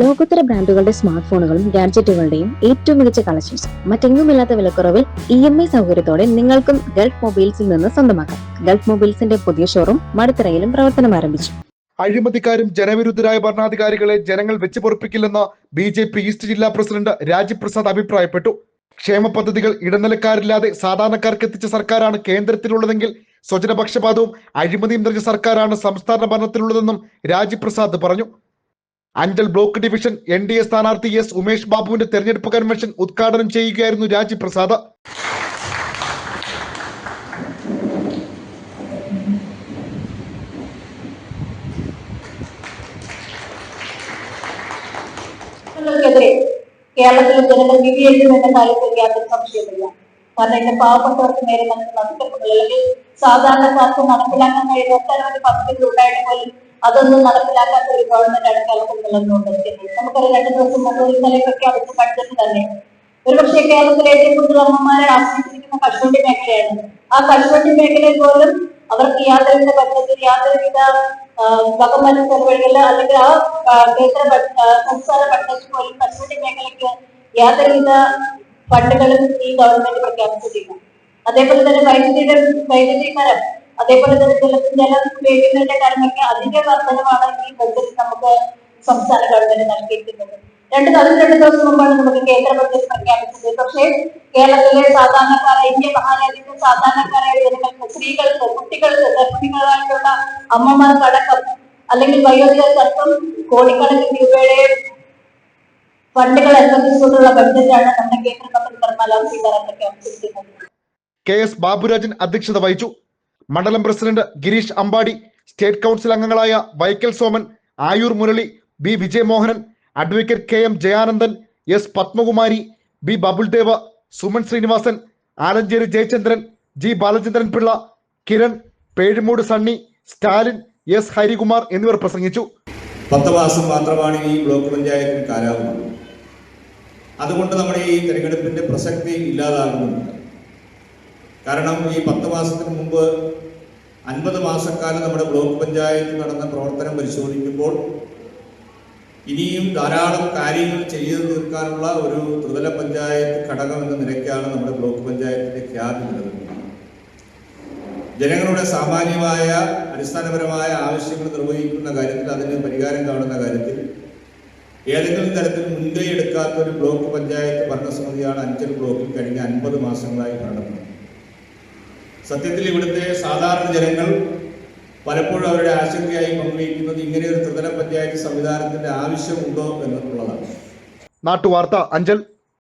ലോകോത്തര ബ്രാൻഡുകളുടെ സ്മാർട്ട് ഫോണുകളും ഗാഡ്ജറ്റുകളുടെയും ഏറ്റവും മികച്ച കളക്ഷൻസ് മറ്റെങ്ങുമില്ലാത്ത വിലക്കുറവിൽ ഇ എം ഐ സൗകര്യത്തോടെ നിങ്ങൾക്കും ഗൾഫ് മൊബൈൽസിൽ നിന്ന് സ്വന്തമാക്കാം. ഗൾഫ് മൊബൈൽസിന്റെ പുതിയ ഷോറൂം മടുത്തറയിലും പ്രവർത്തനം ആരംഭിച്ചു. അഴിമതിക്കാരും ജനവിരുദ്ധരായ ഭരണാധികാരികളെ ജനങ്ങൾ വെച്ചുപൊറപ്പിക്കില്ലെന്ന് ബി ജെ പി ഈസ്റ്റ് ജില്ലാ പ്രസിഡന്റ് രാജീവ് പ്രസാദ് അഭിപ്രായപ്പെട്ടു. ക്ഷേമ പദ്ധതികൾ ഇടനിലക്കാരില്ലാതെ സാധാരണക്കാർക്ക് എത്തിച്ച സർക്കാരാണ് കേന്ദ്രത്തിലുള്ളതെങ്കിൽ സ്വജനപക്ഷപാതവും അഴിമതിയും നിറഞ്ഞ സർക്കാരാണ് സംസ്ഥാന ഭരണത്തിലുള്ളതെന്നും രാജീവ് പ്രസാദ് പറഞ്ഞു. Anchal block division N D A സ്ഥാനാർത്ഥി എസ് ഉമേഷ് ബാബുവിന്റെ തെരഞ്ഞെടുപ്പ് കൺവെൻഷൻ ഉദ്ഘാടനം ചെയ്യുകയായിരുന്നു രാജീവ് പ്രസാദ്. കേരളത്തിലെ ജനങ്ങൾ വിധിയെഴുതുമെന്ന കാര്യത്തിൽ യാതൊരു സംശയമില്ല ഇന്ന് പാവപ്പെട്ടവർക്ക് നേരെ നടക്കുന്ന അതിക്രമങ്ങൾ അല്ലെങ്കിൽ സാധാരണക്കാർക്ക് നടപ്പിലാക്കാൻ കഴിയുന്ന ഒട്ടനവധി പദ്ധതികൾ ഉണ്ടായിട്ട് പോലും അതൊന്നും നടപ്പിലാക്കാത്ത ഒരു ഗവൺമെന്റാണ് കേരളത്തിൽ നിലനിന്നുകൊണ്ടിരിക്കുന്നത് നമുക്കറിയാം രണ്ടു ദിവസം മുമ്പ് ഒരു ഇന്നലെ പ്രഖ്യാപിച്ച ബഡ്ജറ്റ് തന്നെ. ഒരുപക്ഷെ കേരളത്തിലെ ഏറ്റവും കൂടുതൽ അമ്മമാരെ ആശ്രയിച്ചിരിക്കുന്ന കശുവണ്ടി മേഖലയാണ്. ആ കശുവണ്ടി മേഖലയിൽ പോലും അവർക്ക് യാതൊരുവിധ ബഡ്ജറ്റിൽ യാതൊരുവിധ ഗവൺമെന്റ് ചെലവുകളില്ല അല്ലെങ്കിൽ ആ കേന്ദ്ര സംസ്ഥാന ബഡ്ജറ്റ് പോലും കശുവണ്ടി മേഖലയ്ക്ക് യാതൊരുവിധ ഫണ്ടുകളും ഈ ഗവൺമെന്റ് പ്രഖ്യാപിച്ചിട്ടില്ല അതേപോലെ തന്നെ വൈദ്യുതിയുടെ വൈദ്യുതി മരം അതേപോലെ തന്നെ ജല ജലം ഉപയോഗിക്കുന്നതിന്റെ കാര്യമൊക്കെ അതിന്റെ വർധനമാണ് ഈ ബജറ്റ് നമുക്ക് സംസ്ഥാന ഗവൺമെന്റ് നൽകിയിരിക്കുന്നത്. രണ്ട് അതിന് രണ്ട് ദിവസം മുമ്പാണ് നമുക്ക് കേന്ദ്ര ബഡ്ജറ്റ് പ്രഖ്യാപിച്ചത്. പക്ഷേ കേരളത്തിലെ സാധാരണക്കാരായ ഇന്ത്യ മഹാരാജ്യത്തെ സാധാരണക്കാരായ ജനങ്ങൾക്ക് സ്ത്രീകൾക്ക് കുട്ടികൾക്ക് ഗർഭിണികളായിട്ടുള്ള അമ്മമാർക്കടക്കം അല്ലെങ്കിൽ വയോധികർക്കടക്കം കോടിക്കണക്കിന് രൂപയുടെ ഫണ്ടുകൾ അനുവദിച്ചുകൊണ്ടുള്ള ബഡ്ജറ്റാണ് നമ്മുടെ കേന്ദ്രമന്ത്രി നിർമ്മല സീതാരാമൻ പ്രഖ്യാപിച്ചിരിക്കുന്നത് കെ എസ് ബാബുരാജൻ അധ്യക്ഷത വഹിച്ചു. മണ്ഡലം president Gireesh Ambadi state council അംഗങ്ങളായ Vaikkal Soman Ayoor Murali B Vijayamohanan advocate K M Jayanandan S Padmakumari B Babuldev Suman Sreenivasan Alanchery Jayachandran G Balachandran Pillai Kiran Pezhumoodu Sunny Stalin S Harikumar എന്നിവർ പ്രസംഗിച്ചു. പത്ത് മാസം മാത്രമാണ് ഈ block പഞ്ചായത്തിന് കാലാവധി അതുകൊണ്ട് നമ്മുടെ ഈ തെരഞ്ഞെടുപ്പിന്റെ പ്രസക്തി ഇല്ലാതാകുന്നുണ്ട് കാരണം ഈ പത്ത് മാസത്തിന് മുമ്പ് അൻപത് മാസക്കാലം നമ്മുടെ ബ്ലോക്ക് പഞ്ചായത്ത് നടന്ന പ്രവർത്തനം പരിശോധിക്കുമ്പോൾ ഇനിയും ധാരാളം കാര്യങ്ങൾ ചെയ്തു തീർക്കാനുള്ള ഒരു ത്രിതല പഞ്ചായത്ത് ഘടകം എന്ന നിലയ്ക്കാണ് നമ്മുടെ ബ്ലോക്ക് പഞ്ചായത്തിന്റെ ഖ്യാതി നിലനിൽക്കുന്നത്. ജനങ്ങളുടെ സാമാന്യമായ അടിസ്ഥാനപരമായ ആവശ്യങ്ങൾ നിർവഹിക്കുന്ന കാര്യത്തിൽ അതിന് പരിഹാരം കാണുന്ന കാര്യത്തിൽ ഏതെങ്കിലും തരത്തിൽ മുൻകൈ എടുക്കാത്ത ഒരു ബ്ലോക്ക് പഞ്ചായത്ത് ഭരണസമിതിയാണ് അഞ്ചൽ ബ്ലോക്കിൽ കഴിഞ്ഞ അൻപത് മാസങ്ങളായി ഭരണപ്പെടുന്നത് സത്യത്തിൽ ഇവിടുത്തെ സാധാരണ ജനങ്ങൾ പലപ്പോഴും അവരുടെ ആശങ്കയായി പങ്കുവയ്ക്കുന്നത് ഇങ്ങനെ ഒരു ത്രിതല പഞ്ചായത്ത് സംവിധാനത്തിന്റെ ആവശ്യമുണ്ടോ എന്നുള്ളതാണ്. നാട്ടുവാർത്ത അഞ്ചൽ